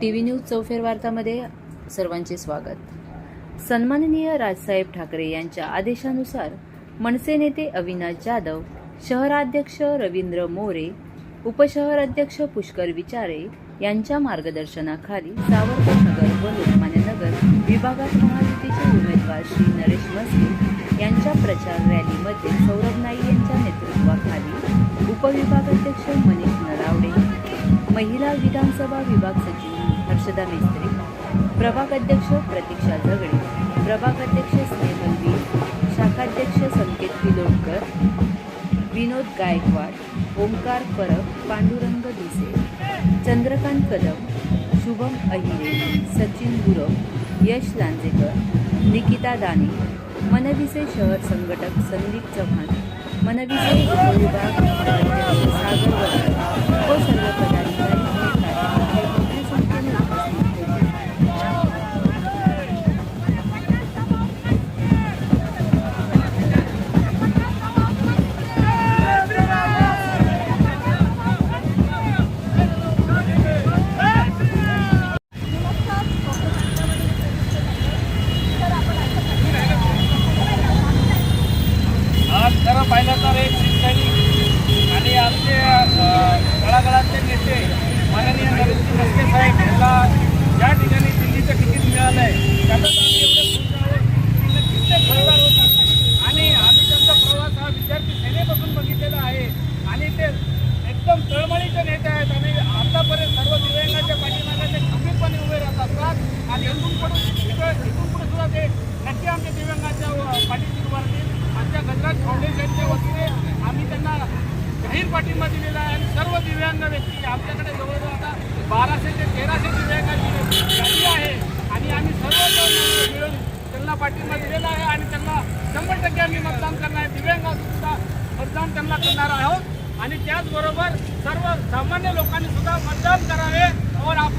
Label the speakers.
Speaker 1: T V news चौफेर वार्तामध्ये सर्वांचे स्वागत. सन्माननीय राजसाहेब ठाकरे यांच्या आदेशानुसार मनसे नेते अविनाश जाधव शहराध्यक्ष रवींद्र मोरे उपशहराध्यक्ष पुष्कर विचारे यांच्या मार्गदर्शनाखाली सावरकर नगर व लोकमान्य नगर विभागात महायुतीचे उमेदवार श्री नरेश मस्के यांच्या प्रचार रॅलीमध्ये सौरभ नाई यांच्या नेतृत्वाखाली उपविभागाध्यक्ष मनीष महिला विधानसभा विभाग सचिव हर्षदा मिस्त्री प्रभाग अध्यक्ष प्रतीक्षा झगडे प्रभाग अध्यक्ष स्नेहल वीर शाखाध्यक्ष संकेत पिलोडकर विनोद गायकवाड ओंकार परब पांडुरंग दिसे चंद्रकांत कदम शुभम अहिरे सचिन गुरव यश लांजेकर निकिता दाने मनविसे शहर संघटक संदीप चव्हाण मनविसे उपविभाग सागर
Speaker 2: खरं पाहिलं तर एक शिवसैनिक आणि आमचे अ, नेते माननीय नरेंद्र मस्के साहेब यांना ज्या ठिकाणी दिल्लीचं तिकीट मिळालं आहे त्यातच आम्ही एवढे खुश आहोत की परिवार ते आणि आम्ही त्यांचा प्रवास हा विद्यार्थी सेनेपासून बघितलेला आहे. आणि ते एकदम तळमळीचे नेते आहेत. आणि आतापर्यंत सर्व दिव्यांगाच्या पाठीमागे ते खंबीरपणे उभे राहतात. असतात आणि इथून पुढे इथून पुढे सुद्धा ते नक्की आमच्या दिव्यांगाच्या अ, पाठीशी उभारतील आमच्या फाउंडेशनच्या वतीने आम्ही त्यांना जाहीर पाठिंबा दिलेला आहे आणि सर्व दिव्यांग व्यक्ती आमच्याकडे जवळजवळ आता बाराशे ते तेराशे दिव्यांगाची यादी आहे. आणि आम्ही सर्व मिळून त्यांना पाठिंबा दिलेला आहे आणि त्यांना शंभर टक्के आम्ही मतदान करणार आहे. दिव्यांगांसुद्धा मतदान त्यांना करणार आहोत. आणि त्याचबरोबर सर्व सामान्य लोकांनी सुद्धा मतदान करावे. और आप